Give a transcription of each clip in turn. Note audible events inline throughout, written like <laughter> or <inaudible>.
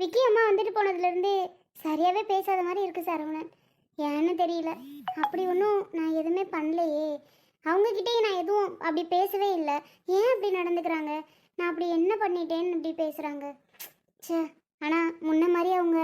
விக்கி அம்மா வந்துட்டு போனதுலேருந்து சரியாகவே பேசாத மாதிரி இருக்குது சரவணன் ஏன்னு தெரியல. அப்படி ஒன்றும் நான் எதுவுமே பண்ணலையே. அவங்கக்கிட்டே நான் எதுவும் அப்படி பேசவே இல்லை. ஏன் அப்படி நடந்துக்கிறாங்க? நான் அப்படி என்ன பண்ணிட்டேன்னு இப்படி பேசுகிறாங்க ச்சே. ஆனால் முன்ன மாதிரி அவங்க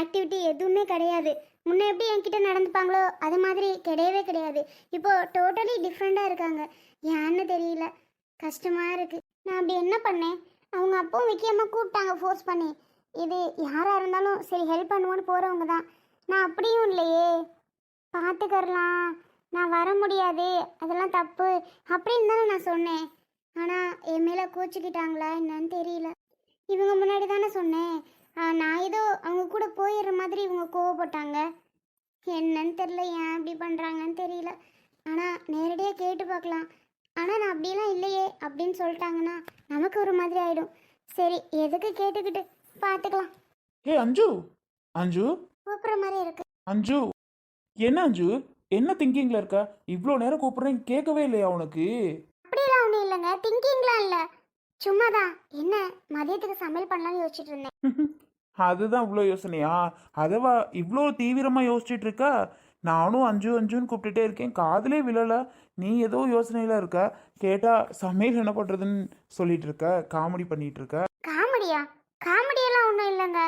ஆக்டிவிட்டி எதுவுமே கிடையாது. முன்ன எப்படி என்கிட்ட நடந்துப்பாங்களோ அது மாதிரி கிடையவே கிடையாது. இப்போது டோட்டலி டிஃப்ரெண்ட்டாக இருக்காங்க. ஏன்னு தெரியல. கஷ்டமாக இருக்குது நான் அப்படி என்ன பண்ணேன்? அவங்க அப்பவும் விக்கியமாக கூப்பிட்டாங்க ஃபோர்ஸ் பண்ணி. இது யாராக இருந்தாலும் சரி ஹெல்ப் பண்ணுவோன்னு போகிறவங்க தான். நான் அப்படியும் இல்லையே. பார்த்துக்கறலாம் நான் வர முடியாது. அதெல்லாம் தப்பு. அப்படின்னு தானே நான் சொன்னேன். ஆனால் என் மேலே கோச்சிக்கிட்டாங்களா என்னன்னு தெரியல. இவங்க முன்னாடி தானே சொன்னேன். நான் ஏதோ அவங்க கூட போயிடுற மாதிரி இவங்க கோவப்பட்டாங்க. என்னன்னு தெரியல ஏன் இப்படி பண்ணுறாங்கன்னு தெரியல. ஆனால் நேரடியாக கேட்டு பார்க்கலாம். ஆனால் நான் அப்படிலாம் இல்லையே அப்படின்னு சொல்லிட்டாங்கன்னா நமக்கு ஒரு மாதிரி ஆகிடும் சரி எதுக்கு கேட்டுக்கிட்டு பார்த்துக்கலாம் ஏ அஞ்சு. அஞ்சு. கூப்பிட்ற மாதிரி இருக்கு. அஞ்சு. என்ன அஞ்சு? என்ன திங்கிங்ல இருக்க? இவ்வளோ நேரம் கூப்பிடுறேன் கேட்கவே இல்லையா உனக்கு? அப்படிலாம் ஒன்றும் இல்லைங்க. திங்கிங்லாம் இல்லை. சும்மா தான் என்ன மதியத்துக்கு சமையல் பண்ணலாம்னு யோசிச்சுட்டு இருந்தேன். <laughs> அதுதான் இவ்வளோ யோசனையா? அதவா இவ்வளோ தீவிரமாக யோசிச்சுட்டு இருக்கா? நானும் அஞ்சு அஞ்சுன்னு கூப்பிட்டுட்டே இருக்கேன். காதுலே விழல. நீ ஏதோ யோசனையில இருக்க. கேட்டா சமையல் என்ன பண்ணுறதுன்னு சொல்லிட்டு இருக்க. காமெடி பண்ணிட்டு இருக்க. காமெடியா? காமெடியெல்லாம் ஒன்றும் இல்லைங்க.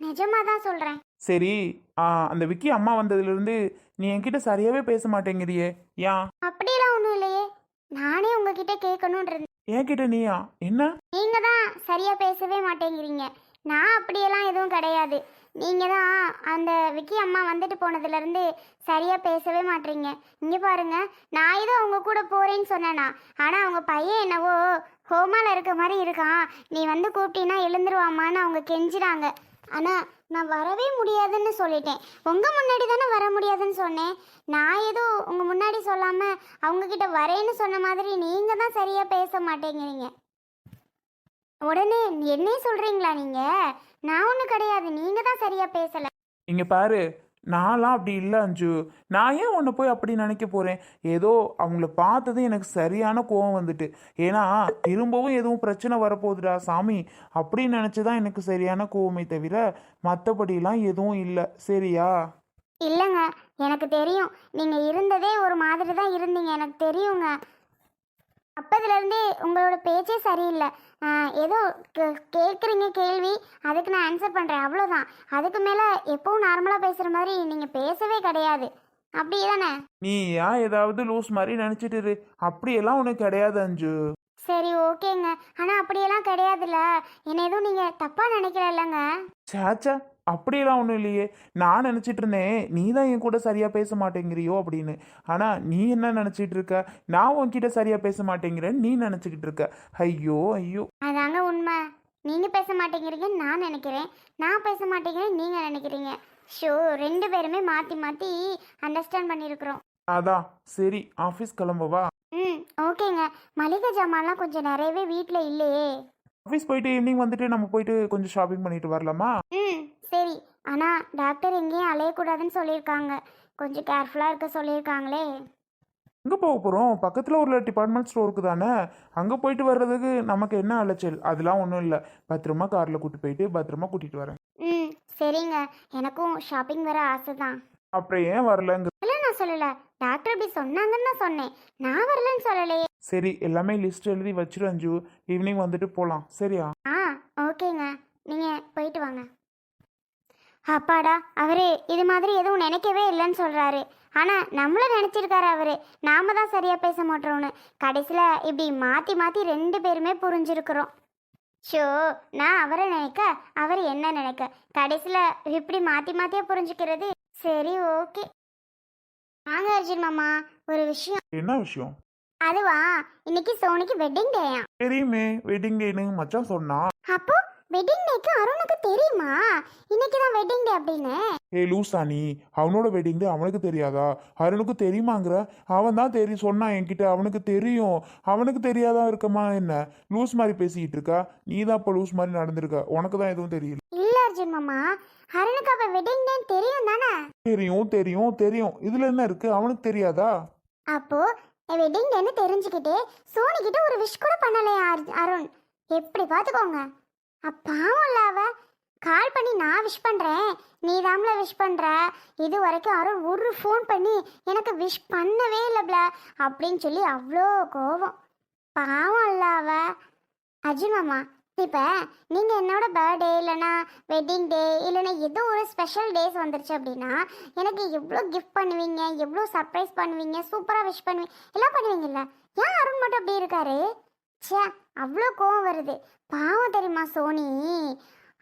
நிஜமாக தான் சொல்கிறேன் சரி ஆ, அந்த விக்கி அம்மா வந்ததுலேருந்து நீ என்கிட்ட சரியாவே பேச மாட்டேங்கிறியே. ஏன் அப்படிலாம் ஒன்றும் இல்லையே. நானே உங்ககிட்ட கேட்கணும்னு இருந்தேன் என்கிட்ட நீயா? என்ன? நீங்க தான் சரியா பேசவே மாட்டேங்கிறீங்க. நான் அப்படியெல்லாம் எதுவும் கிடையாது. நீங்க தான் அந்த விக்கி அம்மா வந்துட்டு போனதுல இருந்து சரியா பேசவே மாட்டீங்க. இங்க பாருங்க நான் ஏதோ உங்க கூட போறேன்னு சொன்னேனா ஆனா அவங்க பையன் என்னவோ கோமாவில் இருக்க மாதிரி இருக்கான். நீ வந்து கூப்பிட்டீன்னா எழுந்துருவாமான்னு அவங்க கெஞ்சிறாங்க. ஆனால் நான் வரவே முடியாதுன்னு சொல்லிட்டேன். உங்கள் முன்னாடி தானே வர முடியாதுன்னு சொன்னேன். நான் ஏதோ உங்கள் முன்னாடி சொல்லாமல் அவங்கக்கிட்ட வரேன்னு சொன்ன மாதிரி நீங்கள் தான் சரியாக பேச மாட்டேங்கிறீங்க. உடனே என்னையே சொல்கிறீங்களா நீங்கள் நான் ஒன்றும் கிடையாது. நீங்கள் தான் சரியாக பேசலை. இங்கே பாரு நான்லாம் அப்படி இல்லை அஞ்சு. நான் ஏன் ஒன்று போய் அப்படி நினைக்க போகிறேன் ஏதோ அவங்கள பார்த்தது எனக்கு சரியான கோவம் வந்துட்டு. ஏன்னா திரும்பவும் எதுவும் பிரச்சனை வரப்போகுதுடா சாமி. அப்படின்னு நினச்சி தான் எனக்கு சரியான கோவமே தவிர மற்றபடிலாம் எதுவும் இல்லை. சரியா? இல்லைங்க எனக்கு தெரியும். நீங்கள் இருந்ததே ஒரு மாதிரி தான் இருந்தீங்க. எனக்கு தெரியுங்க. அப்பதுலேருந்தே உங்களோட பேச்சே சரியில்லை. ஏதோ கேட்குறீங்க கேள்வி. அதுக்கு நான் ஆன்சர் பண்ணுறேன் அவ்வளோதான் அதுக்கு மேலே எப்பவும் நார்மலாக பேசுகிற மாதிரி நீங்கள் பேசவே கிடையாது. அப்படி தானே நீ ஏன் ஏதாவது லூஸ் மாதிரி நினச்சிட்டு இரு அப்படியெல்லாம் உனக்கு கிடையாது அஞ்சு. சரி ஓகேங்க. ஆனால் அப்படியெல்லாம் கிடையாதுல்ல. என்ன எதுவும் நீங்கள் தப்பாக நினைக்கலல்லங்க சேச்சா அப்படியெல்லாம் ஒன்றும் இல்லையே. நான் நினச்சிட்டு இருந்தேன் நீ தான் என் கூட சரியாக பேச மாட்டேங்கிறியோ அப்படின்னு. ஆனால் நீ என்ன நினச்சிட்டு இருக்க நான் உன்கிட்ட சரியாக பேச மாட்டேங்கிறேன்னு நீ நினச்சிக்கிட்டு இருக்க ஐயோ ஐயோ. அதாங்க உண்மை. நீங்கள் பேச மாட்டேங்கிறீங்கன்னு நான் நினைக்கிறேன். நான் பேச மாட்டேங்கிறேன்னு நீங்கள் நினைக்கிறீங்க. ஷோ ரெண்டு பேருமே மாற்றி மாற்றி அண்டர்ஸ்டாண்ட் பண்ணியிருக்கிறோம். அதான் சரி ஆஃபீஸ் கிளம்பவா ம் ஓகேங்க. மளிகை ஜாமான்லாம் கொஞ்சம் நிறையவே வீட்டில் இல்லையே. ஆஃபீஸ் போயிட்டு ஈவினிங் வந்துட்டு நம்ம போயிட்டு கொஞ்சம் ஷாப்பிங் பண்ணிட்டு வரலாமா? ம் ஆனால் டாக்டர் எங்கேயும் அலையக்கூடாதுன்னு சொல்லியிருக்காங்க. கொஞ்சம் கேர்ஃபுல்லாக இருக்க சொல்லியிருக்காங்களே. எங்கே போக போகிறோம் பக்கத்தில் ஒரு டிபார்ட்மெண்ட் ஸ்டோருக்கு தானே? அங்கே போயிட்டு வர்றதுக்கு நமக்கு என்ன அலைச்சல்? அதெல்லாம் ஒன்றும் இல்லை. பத்திரமா காரில் கூட்டிட்டு போயிட்டு பத்திரமா கூட்டிகிட்டு வரேன். ம் சரிங்க. எனக்கும் ஷாப்பிங் வர ஆசை தான் அப்புறம் ஏன் வரலங்க? இல்லை நான் சொல்லலை. டாக்டர் இப்படி சொன்னாங்கன்னு தான் சொன்னேன். நான் வரலன்னு சொல்லலையே. சரி எல்லாமே லிஸ்ட் எழுதி வச்சிரு அஞ்சு. ஈவினிங் வந்துட்டு போகலாம் சரியா? ஆ ஓகேங்க. நீங்கள் போயிட்டு வாங்க. அப்பாடா அவரு இது மாதிரி எதுவும் நினைக்கவே இல்லைன்னு சொல்கிறாரு ஆனால் நம்மள நினச்சிருக்காரு அவரு. நாம தான் சரியாக பேச மாட்டோம்னு. கடைசியில் இப்படி மாற்றி மாற்றி ரெண்டு பேருமே புரிஞ்சிருக்கிறோம். ஷோ நான் அவரை நினைக்க அவர் என்ன நினைக்க? கடைசியில் இப்படி மாற்றி மாற்றியே புரிஞ்சுக்கிறது சரி ஓகே. வாங்க அர்ஜுன் மாமா ஒரு விஷயம். என்ன விஷயம்? அதுவா இன்னைக்கு சோனிக்கு வெட்டிங் டேயா தெரியுமே வெட்டிங் டேன்னு மச்சான் சொன்னா அப்போ வெட்டிங் டேக்கு அருணுக்கு தெரியுமா? இன்னைக்கு தான் வெட்டிங் டே அப்படின்னு. ஏ லூசானி அவனோட வெட்டிங் டே அவனுக்கு தெரியாதா? அருணுக்கு தெரியுமாங்கிற? அவன் தான் தெரியும் சொன்னான் என்கிட்ட அவனுக்கு தெரியும். அவனுக்கு தெரியாதா இருக்கமா என்ன? லூஸ் மாதிரி பேசிக்கிட்டு இருக்கா? நீ தான் இப்போ லூஸ் மாதிரி நடந்திருக்க. உனக்கு தான் எதுவும் தெரியல. இல்ல அர்ஜுன் மாமா அருணுக்கு அப்ப வெட்டிங் டே தெரியும் தானே? தெரியும் தெரியும் தெரியும். இதுல என்ன இருக்கு? அவனுக்கு தெரியாதா? அப்போ வெட்டிங் டேன்னு தெரிஞ்சுக்கிட்டு சோனி கிட்ட ஒரு விஷ் கூட பண்ணலையா அர்- அருண்? எப்படி பாத்துக்கோங்க. அப்பாவும் அவ கால் பண்ணி நான் விஷ் பண்ணுறேன் நீ தாம்ல விஷ் பண்ணுற இது வரைக்கும் யாரும் ஒரு ஃபோன் பண்ணி எனக்கு விஷ் பண்ணவே இல்லைப்ல அப்படின்னு சொல்லி அவ்வளோ கோவம். பாவம் இல்ல அவ அர்ஜுன் மாமா இப்போ நீங்கள் என்னோட பர்த்டே இல்லைனா வெட்டிங் டே இல்லைன்னா ஏதோ ஒரு ஸ்பெஷல் டேஸ் வந்துருச்சு அப்படின்னா எனக்கு எவ்வளோ கிஃப்ட் பண்ணுவீங்க எவ்வளோ சர்ப்ரைஸ் பண்ணுவீங்க சூப்பராக விஷ் பண்ணுவீங்க. எல்லாம் பண்ணுவீங்கல்ல. ஏன் அருண் மட்டும் அப்படி இருக்காரு? ச்சே அவ்வளோ கோவம் வருது. பாவம் தெரியுமா சோனி?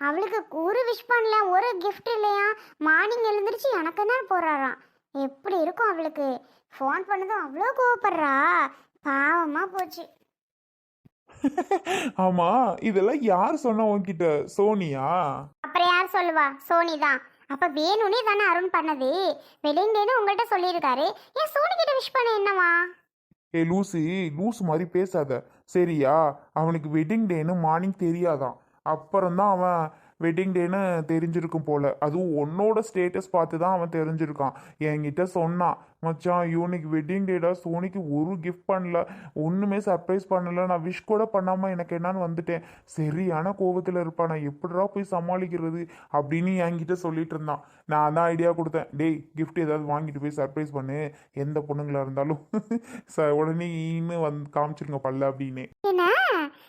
அவளுக்கு ஒரு விஷ் பண்ணல ஒரு கிஃப்ட் இல்லையா? மார்னிங் எழுந்திருச்சு எனக்கு என்ன போறாராம்? எப்படி இருக்கும் அவளுக்கு? ஃபோன் பண்ணதும் அவ்வளோ கோவப்படுறா. பாவமா போச்சு. <laughs> ஆமா இதெல்லாம் யார் சொன்னா உன்கிட்ட? சோனியா? அப்புறம் யார் சொல்லுவா? சோனி தான். அப்ப வேணும்னே தானே அருண் பண்ணது. டேன்னு உங்கள்கிட்ட சொல்லியிருக்காரு. ஏன் சோனி கிட்ட விஷ் பண்ண என்னவா? ஏ லூசி லூஸ் மாதிரி பேசாத. சரியா? அவனுக்கு வெட்டிங் டேன்னு மார்னிங் தெரியாதான். அப்புறம்தான் அவன் வெட்டிங் டேன்னு தெரிஞ்சிருக்கும் போல. அதுவும் உன்னோட ஸ்டேட்டஸ் பார்த்து தான் அவன் தெரிஞ்சிருக்கான். என்கிட்ட சொன்னான் மச்சான் இவனுக்கு வெட்டிங் டேடா சோனிக்கு ஒரு கிஃப்ட் பண்ணல. ஒன்றுமே சர்ப்ரைஸ் பண்ணல. நான் விஷ் கூட பண்ணாமல் எனக்கு என்னன்னு வந்துட்டேன். சரியான கோவத்தில் இருப்பான். நான் எப்படிடா போய் சமாளிக்கிறது அப்படின்னு என்கிட்ட சொல்லிட்டு இருந்தான். நான் தான் ஐடியா கொடுத்தேன். டேய் கிஃப்ட் ஏதாவது வாங்கிட்டு போய் சர்ப்ரைஸ் பண்ணு. எந்த பொண்ணுங்களா இருந்தாலும். <laughs> ச உடனே ஈன்னு வந்து காமிச்சிருங்க பல்ல அப்படின்னு. என்ன?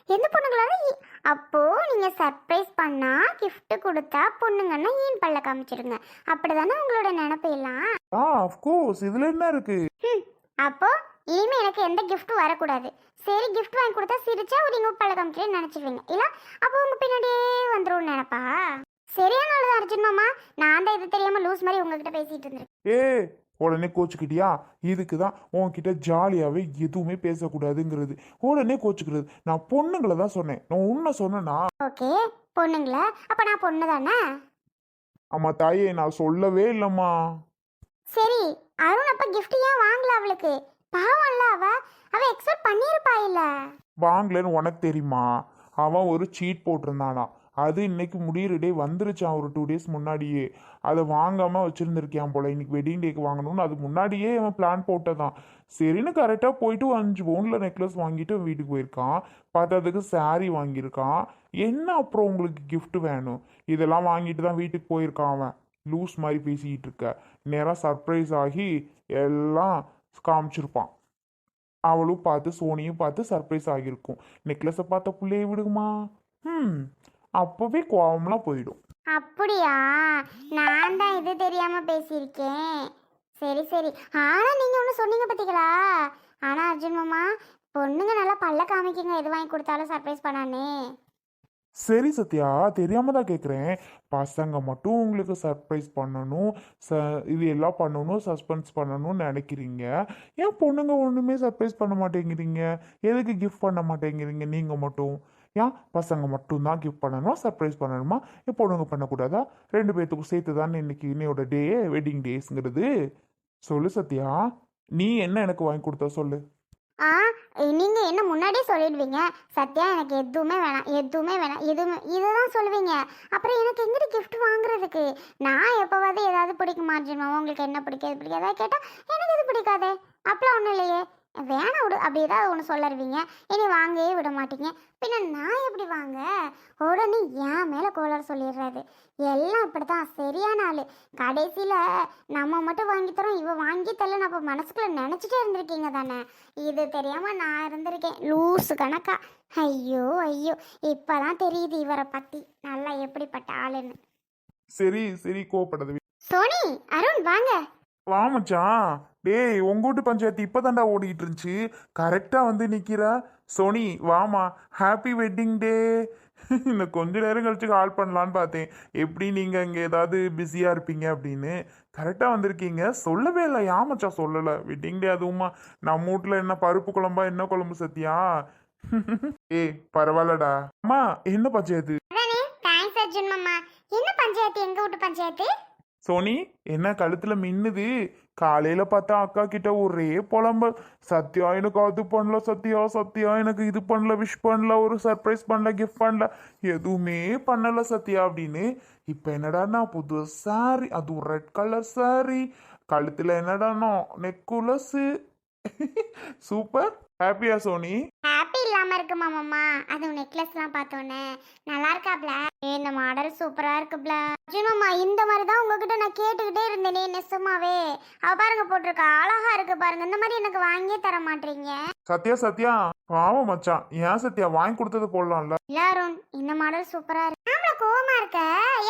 எந்த பொண்ணுங்களால ஈ- அப்போ நீங்க சர்ப்ரைஸ் பண்ணா gift கொடுத்தா பொண்ணுங்கன்னா ஈன் பல்ல காமிச்சிருங்க? அப்படிதானே உங்களோட நினப்பு எல்லாம் ஆ அஃப்கோர்ஸ் இதில் என்ன இருக்கு? அப்போ இனிமே எனக்கு எந்த கிஃப்ட்டும் வரக்கூடாது. சரி gift வாங்கி கொடுத்தா சிரிச்சா ஒரு பல்ல காமிச்சிட்டு நினைச்சிருவீங்க இல்ல அப்போ உங்க பின்னாடியே வந்துரும் நினைப்பா? சரியான ஆளுதான் அர்ஜுன் மாமா. நான் தான் இது தெரியாம லூஸ் மாதிரி உங்ககிட்ட பேசிட்டு இருந்தேன் ஏ உடனே கோச்சுக்கிட்டியா? இதுக்கு தான் உன்கிட்ட ஜாலியாகவே எதுவுமே பேசக்கூடாதுங்கிறது. உடனே கோச்சுக்கிறது. நான் பொண்ணுங்களை தான் சொன்னேன். நான் உன்னை சொன்னேன்னா ஓகே பொண்ணுங்களா? அப்ப நான் பொண்ணு தானே? அம்மா தாயே நான் சொல்லவே இல்லைம்மா. சரி அருண் அப்ப gift ஏன் வாங்கல அவளுக்கு? பாவம்ல அவ. அவ எக்ஸ்பெக்ட் பண்ணியிருப்பா இல்ல. வாங்கலன்னு உனக்கு தெரியுமா? அவன் ஒரு சீட் போட்டிருந்தானா. அது இன்னைக்கு முடியிற டே வந்துருச்சான் ஒரு டூ டேஸ் முன்னாடியே. அதை வாங்காம வச்சிருந்திருக்கான் போல. இன்னைக்கு வெட்டிங் டேக்கு வாங்கணும்னு அது முன்னாடியே அவன் பிளான் போட்டதான். சரின்னு கரெக்டாக போயிட்டு அஞ்சு பவுனில் நெக்லஸ் வாங்கிட்டு வீட்டுக்கு போயிருக்கான். பார்த்ததுக்கு saree வாங்கியிருக்கான். என்ன அப்புறம் உங்களுக்கு gift வேணும்? இதெல்லாம் வாங்கிட்டு தான் வீட்டுக்கு போயிருக்கான் அவன். லூஸ் மாதிரி பேசிக்கிட்டு இருக்க. நேராக சர்ப்ரைஸ் ஆகி எல்லாம் காமிச்சிருப்பான். அவளும் பார்த்து சோனியும் பார்த்து சர்ப்ரைஸ் ஆகியிருக்கும். நெக்லஸை பார்த்த பிள்ளைய விடுமா ம் அப்போவே கோவம்லாம் போயிடும். அப்படியா? நான் தான் இது தெரியாம பேசியிருக்கேன். சரி சரி. ஆனா நீங்க ஒன்று சொன்னீங்க பார்த்தீங்களா ஆனா அர்ஜுன் மாமா பொண்ணுங்க நல்லா பல்ல காமிக்குங்க. எது வாங்கி கொடுத்தாலும் சர்ப்ரைஸ் பண்ணானே. சரி சத்யா தெரியாம தான் கேட்குறேன் பசங்க மட்டும் உங்களுக்கு சர்ப்ரைஸ் பண்ணணும் ச இது எல்லாம் பண்ணணும் சஸ்பென்ஸ் பண்ணணும்னு நினைக்கிறீங்க. ஏன் பொண்ணுங்க ஒன்றுமே சர்ப்ரைஸ் பண்ண மாட்டேங்கிறீங்க? எதுக்கு கிஃப்ட் பண்ண மாட்டேங்கிறீங்க நீங்கள் மட்டும்? ஏன் பசங்க மட்டும்தான் கிஃப்ட் பண்ணணும் சர்ப்ரைஸ் பண்ணணுமா? ஏன் பொண்ணுங்க பண்ணக்கூடாதா? ரெண்டு பேர்த்துக்கும் சேர்த்து தானே இன்னைக்கு இன்னையோட டே வெட்டிங் டேஸ்ங்கிறது சொல்லு சத்யா நீ என்ன எனக்கு வாங்கி கொடுத்தா சொல்லு. ஆ நீங்க என்ன முன்னாடியே சொல்லிடுவீங்க. சத்யா எனக்கு எதுவுமே வேணாம் எதுவுமே வேணாம் எதுவுமே இதுதான் சொல்லுவீங்க. அப்புறம் எனக்கு எங்கிட்ட கிஃப்ட் வாங்குறதுக்கு? நான் எப்போவாது ஏதாவது பிடிக்க மாட்டேன் உங்களுக்கு என்ன பிடிக்காது பிடிக்காதா கேட்டால் எனக்கு இது பிடிக்காதே? அப்பெல்லாம் ஒன்றும் இல்லையே. வேணாம் விடு அப்படி ஏதாவது ஒன்று சொல்லருவீங்க. இனி வாங்கவே விட மாட்டீங்க. பின்ன நான் எப்படி வாங்க? உடனே என் மேலே கோளாறு சொல்லிடுறாரு. எல்லாம் இப்படி தான் சரியான ஆள். கடைசியில் நம்ம மட்டும் வாங்கி தரோம் இவ வாங்கி தரல அப்போ மனசுக்குள்ள நினச்சிட்டே இருந்திருக்கீங்க தானே? இது தெரியாம நான் இருந்திருக்கேன். லூசு கணக்கா. ஐயோ ஐயோ இப்பதான் தெரியுது இவரை பத்தி. நல்லா எப்படிப்பட்ட ஆளுன்னு. சரி சரி கோவப்படாத சோனி அருண் வாங்க. வா மச்சான். டேய் உங்க வீட்டு பஞ்சாயத்து இப்போதான்டா ஓடிட்டு இருந்துச்சு கரெக்டாக வந்து நிற்கிறா சோனி வாமா ஹாப்பி வெட்டிங் டே. இன்னும் கொஞ்ச நேரம் கழிச்சு கால் பண்ணலான்னு பார்த்தேன். எப்படி நீங்கள் இங்கே ஏதாவது பிஸியாக இருப்பீங்க அப்படின்னு. கரெக்டாக வந்திருக்கீங்க. சொல்லவே இல்லை. யா மச்சான் சொல்லலை. வெட்டிங் டே அதுவுமா நம்ம வீட்டில் என்ன பருப்பு குழம்பா என்ன குழம்பு சத்தியா? ஏய் பரவாயில்லடா. அம்மா என்ன பஞ்சாயத்து? என்ன பஞ்சாயத்து? எங்க வீட்டு பஞ்சாயத்து? சோனி என்ன கழுத்துல மின்னுது? காலையில பார்த்தா அக்கா கிட்ட ஒரே புலம்பல். சத்யா எனக்கு அது பண்ணல சத்யா சத்யா எனக்கு இது பண்ணல விஷ் பண்ணல ஒரு சர்ப்ரைஸ் பண்ணல கிஃப்ட் பண்ணல. எதுவுமே பண்ணல சத்யா அப்படின்னு. இப்ப என்னடான்னா புது சாரி அதுவும் ரெட் கலர் சாரி கழுத்துல என்னடானோ நெக்குலஸ் சூப்பர் ஹாப்பியா சோனி? ஹாப்பி இல்லாம இருக்கு மாமா? அது நெக்லஸ்லாம் பார்த்தோன்னே. நல்லா இருக்காப்ல? இந்த மாடல் சூப்பரா இருக்குப்ல அர்ஜுன் மாமா இந்த மாதிரி தான் உங்ககிட்ட நான் கேட்டுக்கிட்டே இருந்தேனே நெசமாவே அவ பாருங்க போட்டிருக்கா. அழகா இருக்கு பாருங்க. இந்த மாதிரி எனக்கு வாங்கியே தர மாட்டீங்க. சத்யா சத்யா. பாவம் மச்சான். ஏன் சத்யா? வாங்கி கொடுத்தது போடலாம்ல. இல்ல அருண். இந்த மாடல் சூப்பரா இருக்கு. ஆமா கோவமா இருக்க?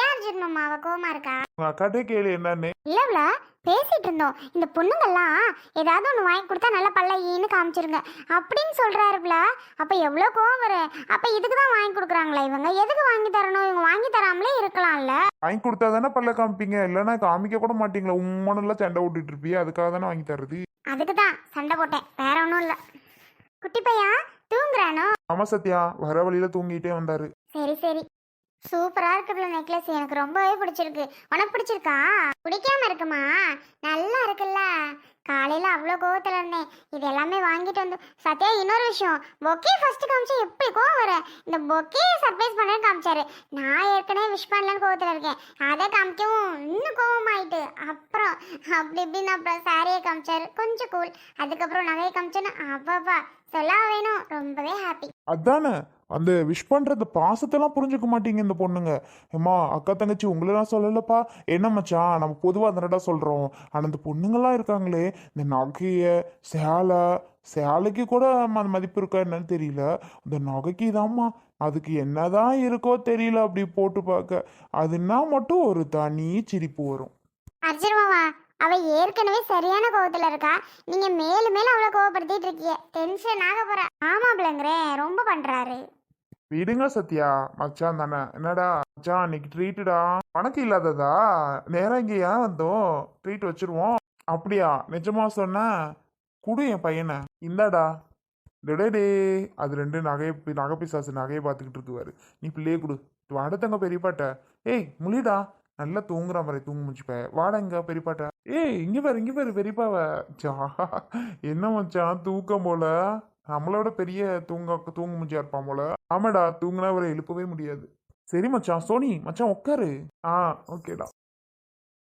ஏன் அர்ஜுன் மாமா? அவ கோவமா இருக்கா? உங்க அக்காட்டே கேளு என்னன்னு. இல்லவ்ல பேசிட்டு இருந்தோம் இந்த பொண்ணுங்கெல்லாம் ஏதாவது ஒன்று வாங்கி கொடுத்தா நல்லா பல்ல ஈன்னு காமிச்சிருங்க. அப்படின்னு சொல்றாருப்ல. அப்ப எவ்வளோ கோவம் வரும் அப்ப இதுக்கு தான் வாங்கி கொடுக்குறாங்களா இவங்க. எதுக்கு வாங்கி தரணும்? இவங்க வாங்கி தராமலே இருக்கலாம்ல. வாங்கி கொடுத்தா தானே பல்ல காமிப்பீங்க. இல்லைன்னா காமிக்க கூட மாட்டீங்களா. உம்மனெல்லாம் சண்டை விட்டுட்டு இருப்பியே. அதுக்காக தானே வாங்கி தர்றது? அதுக்கு தான் சண்டை போட்டேன். வேற ஒன்றும் இல்லை. குட்டி பையா தூங்குறானோ? ஆமா சத்யா. வர வழியில தூங்கிட்டே வந்தாரு. சரி சரி. சூப்பரா இருக்குல்ல நெக்லஸ். எனக்கு ரொம்பவே பிடிச்சிருக்கு. உனக்கு பிடிச்சிருக்கா? பிடிக்காம இருக்குமா? நல்லா இருக்குல்ல. காலையில அவ்வளோ கோவத்தில் இருந்தேன். இது எல்லாமே வாங்கிட்டு வந்து சத்யா இன்னொரு விஷயம். பொக்கே ஃபர்ஸ்ட் காமிச்சா எப்படி கோவம் வர? இந்த பொக்கே சர்ப்ரைஸ் பண்ணேன்னு காமிச்சாரு. நான் ஏற்கனவே விஷ் பண்ணலன்னு கோவத்துல இருக்கேன். அதை காமிக்கவும் இன்னும் கோவமாயிட்டு. அப்புறம் அப்படி இப்படின்னு அப்புறம் சாரியை காமிச்சாரு. கொஞ்சம் கூல் அதுக்கப்புறம் நகையை காமிச்சேன்னு அப்பப்பா சொல்ல வேணும். ரொம்பவே ஹாப்பி அதானே? அந்த விஷ் பண்ணுறது பாசத்தெல்லாம் புரிஞ்சுக்க மாட்டீங்க இந்த பொண்ணுங்க. ஏம்மா அக்கா தங்கச்சி உங்களெல்லாம் சொல்லலப்பா. என்ன மச்சான் நம்ம பொதுவாக அதனடா சொல்கிறோம் ஆனால் இந்த பொண்ணுங்கள்லாம் இருக்காங்களே இந்த நகையை சேலை சேலைக்கு கூட ம- மதிப்பு இருக்கா என்னன்னு தெரியல. இந்த நகைக்கு தாம்மா அதுக்கு என்னதான் இருக்கோ தெரியல அப்படி போட்டு பார்க்க அதுனா மட்டும் ஒரு தனி சிரிப்பு வரும். அர்ஜுன் மாமா அவ ஏற்கனவே சரியான கோவத்துல இருக்கா. நீங்க மேலும் மேலும் அவளை கோவப்படுத்திட்டு இருக்கீங்க. டென்ஷன் ஆக போற. ஆமா பிள்ளைங்கிறேன் ரொம்ப பண்றாரு. விடுங்க சத்யா. மச்சான் தானே. என்னடா? மச்சான் அன்னைக்கு ட்ரீட்டுடா உனக்கு இல்லாததா? நேரம் இங்கே ஏன் வந்தோம்? ட்ரீட் வச்சிருவோம். அப்படியா? நிஜமா சொன்ன? குடு என் பையனை. இந்தாடா. டே அது ரெண்டு நகை நகை பிசாசு நகையை பார்த்துக்கிட்டு இருக்குவாரு. நீ பிள்ளையே கொடு. அடுத்தங்க பெரியப்பாட்ட. ஏய் முழிடா. நல்லா தூங்குற மாதிரி தூங்க முடிச்சுப்ப. வாடா இங்க பெரியப்பாட்ட. ஏய் இங்க பாரு இங்கே பாரு பெரியப்பாவை. ஜா என்ன மச்சான்? தூக்கம் போல. நம்மளோட பெரிய தூங்க தூங்க முடிஞ்சா இருப்பான் போல. ஆமாடா தூங்கினா அவரை எழுப்பவே முடியாது. சரி மச்சான். சோனி மச்சான் உட்காரு ஆ ஓகேடா.